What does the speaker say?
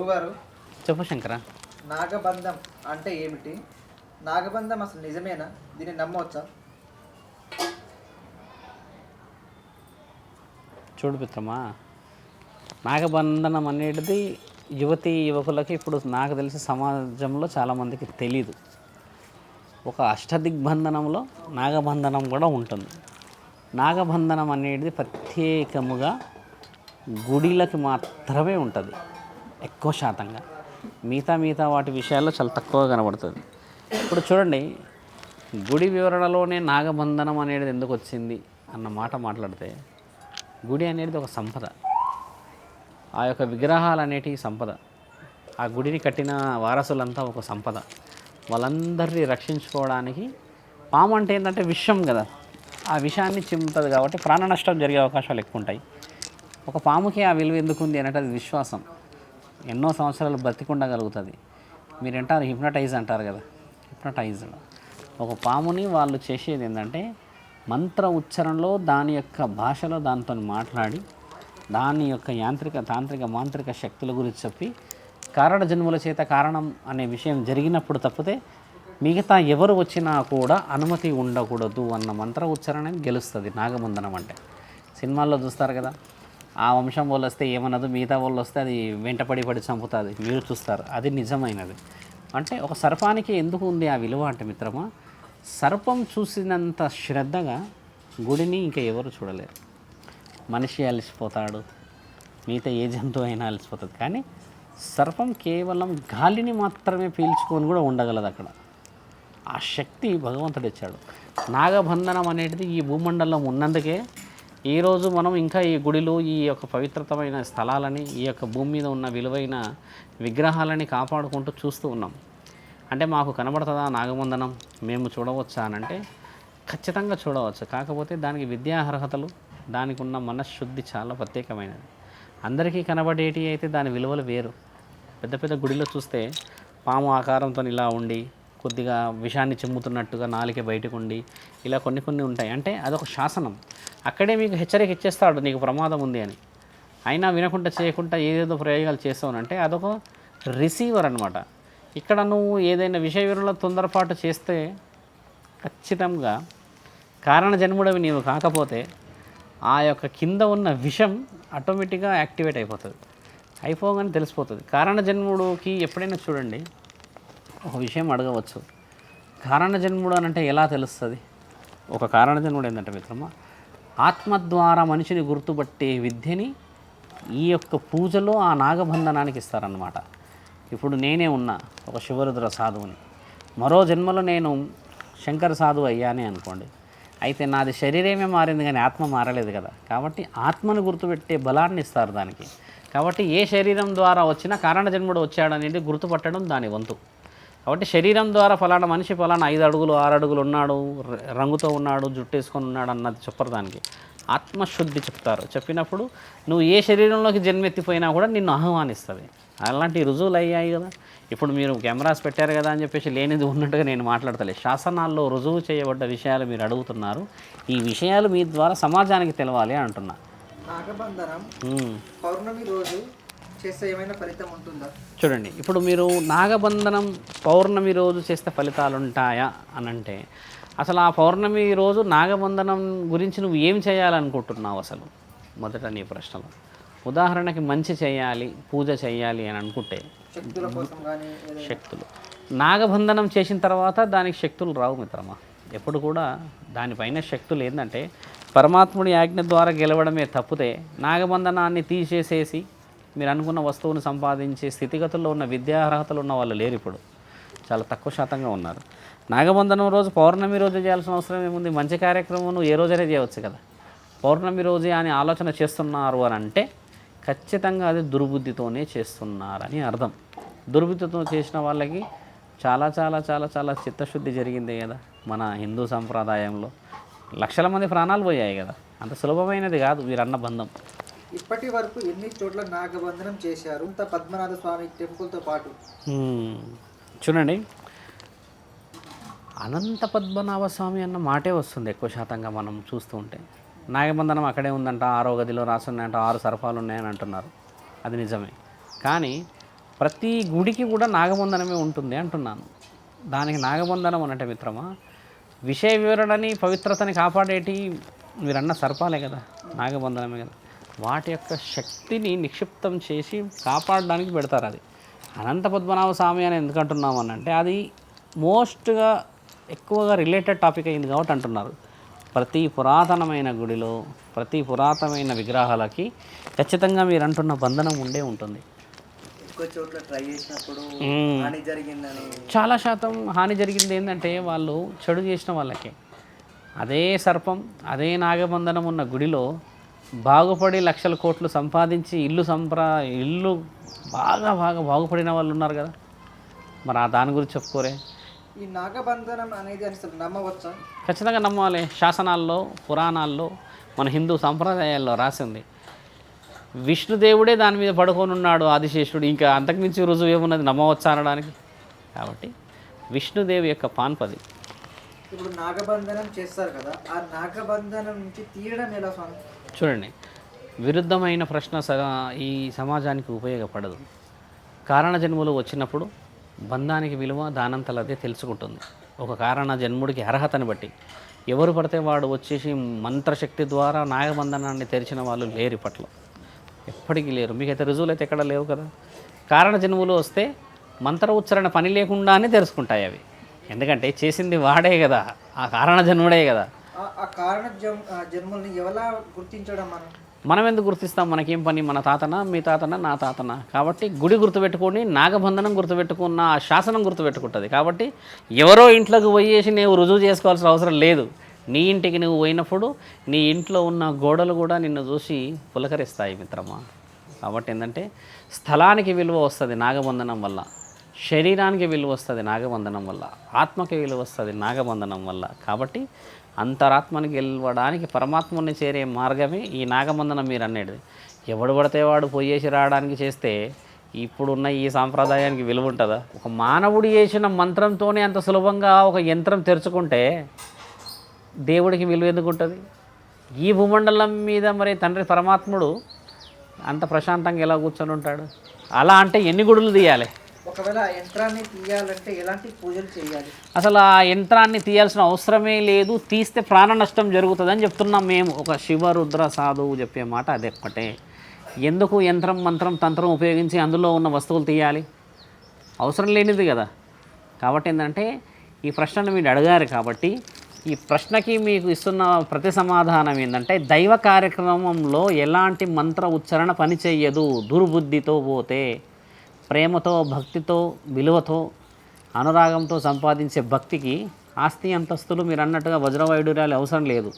గురుగారు చెప్పు శంకర. నాగబంధం అంటే ఏమిటి? నాగబంధం అసలు నిజమేనా? దీన్ని నమ్మవచ్చా? చూడు మిత్రమా నాగబంధనం అనేది యువతి యువకులకి ఇప్పుడు నాకు తెలిసి సమాజంలో చాలామందికి తెలీదు. ఒక అష్టదిగ్బంధనంలో నాగబంధనం కూడా ఉంటుంది. నాగబంధనం అనేది ప్రత్యేకముగా గుడిలకి మాత్రమే ఉంటుంది. ఎక్కువ శాతంగా. మిగతా మిగతా వాటి విషయాల్లో చాలా తక్కువగా కనబడుతుంది. ఇప్పుడు చూడండి గుడి వివరణలోనే నాగబంధనం అనేది ఎందుకు వచ్చింది అన్న మాట మాట్లాడితే గుడి అనేది ఒక సంపద. ఆ యొక్క విగ్రహాలు అనేటివి సంపద. ఆ గుడిని కట్టిన వారసులంతా ఒక సంపద. వాళ్ళందరినీ రక్షించుకోవడానికి పాము అంటే ఏంటంటే విషం కదా. ఆ విషాన్ని చిమ్ముతుంది కాబట్టి ప్రాణ నష్టం జరిగే అవకాశాలు ఎక్కువ ఉంటాయి ఒక పాముకి ఆ విలువ ఎందుకుంది అంటే అది విశ్వాసం. ఎన్నో సంవత్సరాలు బ్రతికుండగలుగుతుంది. మీరు అంటారు హిప్నటైజ్ అంటారు కదా. హిప్నటైజ్డ్ ఒక పాముని వాళ్ళు చేసేది ఏంటంటే మంత్ర ఉచ్చారణలో దాని యొక్క భాషలో దాంతో మాట్లాడి దాని యొక్క యాంత్రిక తాంత్రిక మాంత్రిక శక్తుల గురించి చెప్పి కారణ జన్ముల చేత కారణం అనే విషయం జరిగినప్పుడు తప్పితే మిగతా ఎవరు వచ్చినా కూడా అనుమతి ఉండకూడదు అన్న మంత్ర ఉచ్చారణ గెలుస్తుంది నాగబంధనం అంటే. సినిమాల్లో చూస్తారు కదా ఆ వంశం వాళ్ళు వస్తే ఏమన్నదో మిగతా వాళ్ళు వస్తే అది వెంటపడి పడి చంపుతుంది. మీరు చూస్తారు. అది నిజమైనది. అంటే ఒక సర్పానికి ఎందుకు ఉంది ఆ విలువ అంటే మిత్రమా సర్పం చూసినంత శ్రద్ధగా గుడిని ఇంకా ఎవరు చూడలేరు. మనిషి అలసిపోతాడు మిగతా ఏ జంతువు అయినా అలసిపోతుంది. కానీ సర్పం కేవలం గాలిని మాత్రమే పీల్చుకొని కూడా ఉండగలదు అక్కడ. ఆ శక్తి భగవంతుడు ఇచ్చాడు. నాగబంధనం అనేది ఈ భూమండలం ఉన్నందుకే ఈరోజు మనం ఇంకా ఈ గుడిలో ఈ యొక్క పవిత్రతమైన స్థలాలని ఈ యొక్క భూమి మీద ఉన్న విలువైన విగ్రహాలని కాపాడుకుంటూ చూస్తూ ఉన్నాం. అంటే మాకు కనబడుతుందా నాగమందనం మేము చూడవచ్చా అని అంటే ఖచ్చితంగా చూడవచ్చు. కాకపోతే దానికి విద్యా అర్హతలు దానికి ఉన్న మనశ్శుద్ధి చాలా ప్రత్యేకమైనది. అందరికీ కనబడేటి అయితే దాని విలువలు వేరు. పెద్ద పెద్ద గుడిలో చూస్తే పాము ఆకారంతో ఇలా ఉండి కొద్దిగా విషాన్ని చిమ్ముతున్నట్టుగా నాలిక బయటకు ఉండి ఇలా కొన్ని కొన్ని ఉంటాయి. అంటే అదొక శాసనం. అక్కడే మీకు హెచ్చరిక ఇచ్చేస్తాడు నీకు ప్రమాదం ఉంది అని. అయినా వినకుండా చేయకుండా ఏదేదో ప్రయోగాలు చేస్తావునంటే అదొక రిసీవర్ అనమాట ఇక్కడ నువ్వు ఏదైనా విషయ వివరణలో తొందరపాటు చేస్తే ఖచ్చితంగా కారణ జన్ముడవి నీవు కాకపోతే ఆ యొక్క కింద ఉన్న విషం ఆటోమేటిక్గా యాక్టివేట్ అయిపోతుంది. అయిపోగానే తెలిసిపోతుంది. కారణ జన్ముడికి ఎప్పుడైనా చూడండి ఒక విషయం అడగవచ్చు. కారణ జన్ముడు అని అంటే ఎలా తెలుస్తుంది? ఒక కారణ జన్ముడు ఏంటంటే మిత్రమా ఆత్మ ద్వారా మనిషిని గుర్తుపట్టే విద్యని ఈ యొక్క పూజలో ఆ నాగబంధనానికి ఇస్తారన్నమాట. ఇప్పుడు నేనే ఉన్నా ఒక శివరుద్ర సాధువుని. మరో జన్మలో నేను శంకర సాధువు అయ్యానే అనుకోండి. అయితే నాది శరీరమే మారింది కానీ ఆత్మ మారలేదు కదా. కాబట్టి ఆత్మను గుర్తుపెట్టే బలాన్ని ఇస్తారు దానికి. కాబట్టి ఏ శరీరం ద్వారా వచ్చినా కారణ జన్ముడు వచ్చాడనేది గుర్తుపట్టడం దాని వంతు. కాబట్టి శరీరం ద్వారా ఫలానా మనిషి ఫలానా ఐదు అడుగులు ఆరు అడుగులు ఉన్నాడు రంగుతో ఉన్నాడు జుట్టు వేసుకొని ఉన్నాడు అన్నది చెప్పరు దానికి. ఆత్మశుద్ధి చెప్తారు. చెప్పినప్పుడు నువ్వు ఏ శరీరంలోకి జన్మెత్తిపోయినా కూడా నిన్ను ఆహ్వానిస్తుంది. అలాంటి రుజువులు అయ్యాయి కదా. ఇప్పుడు మీరు కెమెరాస్ పెట్టారు కదా అని చెప్పేసి లేనిది ఉన్నట్టుగా నేను మాట్లాడతలే. శాసనాల్లో రుజువు చేయబడ్డ విషయాలు మీరు అడుగుతున్నారు. ఈ విషయాలు మీ ద్వారా సమాజానికి తెలవాలి అంటున్నా. నాగబంధనం. పౌర్ణమి రోజు చేస్తే ఏమైనా ఫలితం ఉంటుందా? చూడండి ఇప్పుడు మీరు నాగబంధనం పౌర్ణమి రోజు చేస్తే ఫలితాలు ఉంటాయా అని అంటే అసలు ఆ పౌర్ణమి రోజు నాగబంధనం గురించి నువ్వు ఏం చేయాలనుకుంటున్నావు అసలు? మొదట నీ ప్రశ్నలో. ఉదాహరణకి మంచి చేయాలి పూజ చేయాలి అని అనుకుంటే. శక్తుల నాగబంధనం చేసిన తర్వాత దానికి శక్తులు రావు మిత్రమా. ఎప్పుడు కూడా దానిపైన శక్తులు ఏంటంటే పరమాత్ముడి ఆజ్ఞ ద్వారా గెలవడమే తప్పితే నాగబంధనాన్ని తీసేసేసి మీరు అనుకున్న వస్తువును సంపాదించే స్థితిగతుల్లో ఉన్న విద్యా అర్హతలు ఉన్న వాళ్ళు లేరు ఇప్పుడు. చాలా తక్కువ శాతంగా ఉన్నారు. నాగబంధనం రోజు పౌర్ణమి రోజు చేయాల్సిన అవసరం ఏముంది? మంచి కార్యక్రమం ఏ రోజైనా చేయవచ్చు కదా. పౌర్ణమి రోజే అని ఆలోచన చేస్తున్నారు అని అంటే ఖచ్చితంగా అది దుర్బుద్ధితోనే చేస్తున్నారని అర్థం. దుర్బుద్ధితో చేసిన వాళ్ళకి చాలా చాలా చాలా చాలా చిత్తశుద్ధి జరిగింది కదా మన హిందూ సంప్రదాయంలో. లక్షల మంది ప్రాణాలు పోయాయి కదా. అంత సులభమైనది కాదు వీరన్న బంధం. ఇప్పటి వరకు ఎన్ని చోట్ల నాగబంధనం చేశారు? ఇంత పద్మనాభ స్వామి టెంపుల్తో పాటు. చూడండి. అనంత పద్మనాభ స్వామి అన్న మాటే వస్తుంది ఎక్కువ శాతంగా మనం చూస్తూ ఉంటే. నాగబంధనం అక్కడే ఉందంట ఆరో గదిలో రాసున్నాయంట ఆరు సరఫాలు ఉన్నాయని అంటున్నారు. అది నిజమే. కానీ ప్రతి గుడికి కూడా నాగబంధనమే ఉంటుంది అంటున్నాను. దానికి నాగబంధనం అనంటే మిత్రమా? విషయ వివరణని పవిత్రతని కాపాడేటి మీరన్న సర్పాలే కదా నాగబంధనమే కదా. వాటి యొక్క శక్తిని నిక్షిప్తం చేసి కాపాడడానికి పెడతారు అది. అనంత పద్మనాభ స్వామి అని ఎందుకు అంటున్నాం అని అంటే అది మోస్ట్గా ఎక్కువగా రిలేటెడ్ టాపిక్ అయింది కాబట్టి అంటున్నారు. ప్రతి పురాతనమైన గుడిలో ప్రతి పురాతనమైన విగ్రహాలకి ఖచ్చితంగా మీరు అంటున్న బంధనం ఉండే ఉంటుంది. చాలా శాతం హాని జరిగింది ఏంటంటే వాళ్ళు చెడు చేసిన వాళ్ళకే. అదే సర్పం అదే నాగబంధనం ఉన్న గుడిలో బాగుపడి లక్షల కోట్లు సంపాదించి ఇల్లు సంప్రా ఇల్లు బాగా బాగా బాగుపడిన వాళ్ళు ఉన్నారు కదా. మరి ఆ దాని గురించి చెప్పుకోరే. ఈ నాగబంధనం అనేది అసలు నమ్మవచ్చా? ఖచ్చితంగా నమ్మాలి. శాసనాల్లో పురాణాల్లో మన హిందూ సంప్రదాయాల్లో రాసింది. విష్ణుదేవుడే దాని మీద పడుకొని ఉన్నాడు ఆదిశేషుడు. ఇంకా అంతకుమించి రుజువు ఏమున్నది? నమ్మవచ్చా అనడానికి? కాబట్టి విష్ణుదేవి యొక్క పాన్పది. ఇప్పుడు నాగబంధనం చేస్తారు కదా. ఆ నాగబంధనం నుంచి తీయడం ఎలా స్వామి? చూడండి విరుద్ధమైన ప్రశ్న స ఈ సమాజానికి ఉపయోగపడదు. కారణ జన్మలు వచ్చినప్పుడు బంధానికి విలువ దానంతలదే తెలుసుకుంటుంది. ఒక కారణ జన్ముడికి అర్హతని బట్టి. ఎవరు పడితే వాడు వచ్చేసి మంత్రశక్తి ద్వారా నాగబంధనాన్ని తెరిచిన వాళ్ళు లేరు ఇప్పట్లో. ఎప్పటికీ లేరు. మీకైతే రుజువులు అయితే ఎక్కడ లేవు కదా? కారణ జన్ములు వస్తే మంత్ర ఉచ్చారణ పని లేకుండానే తెలుసుకుంటాయి అవి. ఎందుకంటే చేసింది వాడే కదా. ఆ కారణ జన్ముడే కదా. ఆ- కారణ జన్మల్ని ఎలా గుర్తించడం మనం? మనం ఎందుకు గుర్తిస్తాం? మనకేం పని? మన తాతన? మీ తాతన? నా తాతన? కాబట్టి గుడి గుర్తుపెట్టుకొని నాగబంధనం గుర్తుపెట్టుకున్న ఆ శాసనం గుర్తుపెట్టుకుంటుంది. కాబట్టి ఎవరో ఇంట్లోకి పోయేసి నువ్వు రుజువు చేసుకోవాల్సిన అవసరం లేదు. నీ ఇంటికి నువ్వు పోయినప్పుడు నీ ఇంట్లో ఉన్న గోడలు కూడా నిన్ను చూసి పులకరిస్తాయి మిత్రమా. కాబట్టి ఏంటంటే స్థలానికి విలువ వస్తుంది నాగబంధనం వల్ల. శరీరానికి విలువ వస్తుంది నాగబంధనం వల్ల. ఆత్మకి విలువ వస్తుంది నాగబంధనం వల్ల. కాబట్టి అంతరాత్మని గెలవడానికి పరమాత్మని చేరే మార్గమే ఈ నాగమందనం మీరు అనేది ఎవడు పడితే వాడు పోయేసి రావడానికి చేస్తే ఇప్పుడున్న ఈ సాంప్రదాయానికి విలువ ఉంటుందా? ఒక మానవుడు చేసిన మంత్రంతోనే అంత సులభంగా ఒక యంత్రం తెరుచుకుంటే దేవుడికి విలువ ఎందుకు ఉంటుంది? ఈ భూమండలం మీద మరి తండ్రి పరమాత్ముడు అంత ప్రశాంతంగా ఎలా కూర్చొని ఉంటాడు? అలా అంటే ఎన్ని గుడులు తీయాలి? ఒకవేళ ఆ యంత్రాన్ని తీయాలంటే ఎలాంటి పూజలు చేయాలి? అసలు ఆ యంత్రాన్ని తీయాల్సిన అవసరమే లేదు. తీస్తే ప్రాణ నష్టం జరుగుతుందని చెప్తున్నాం మేము. ఒక శివ రుద్ర సాధువు చెప్పే మాట అది ఒక్కటే. ఎందుకు యంత్రం మంత్రం తంత్రం ఉపయోగించి అందులో ఉన్న వస్తువులు తీయాలి? అవసరం లేనిది కదా. కాబట్టి ఏంటంటే ఈ ప్రశ్నను మీరు అడిగారు కాబట్టి ఈ ప్రశ్నకి మీకు ఇస్తున్న ప్రతి సమాధానం ఏంటంటే దైవ కార్యక్రమంలో ఎలాంటి మంత్ర ఉచ్చారణ పని దుర్బుద్ధితో పోతే ప్రేమతో భక్తితో విలువతో అనురాగంతో సంపాదించే భక్తికి ఆస్తి అంతస్తులు మీరు అన్నట్టుగా వజ్రవైడూర్యాలు అవసరం లేదు.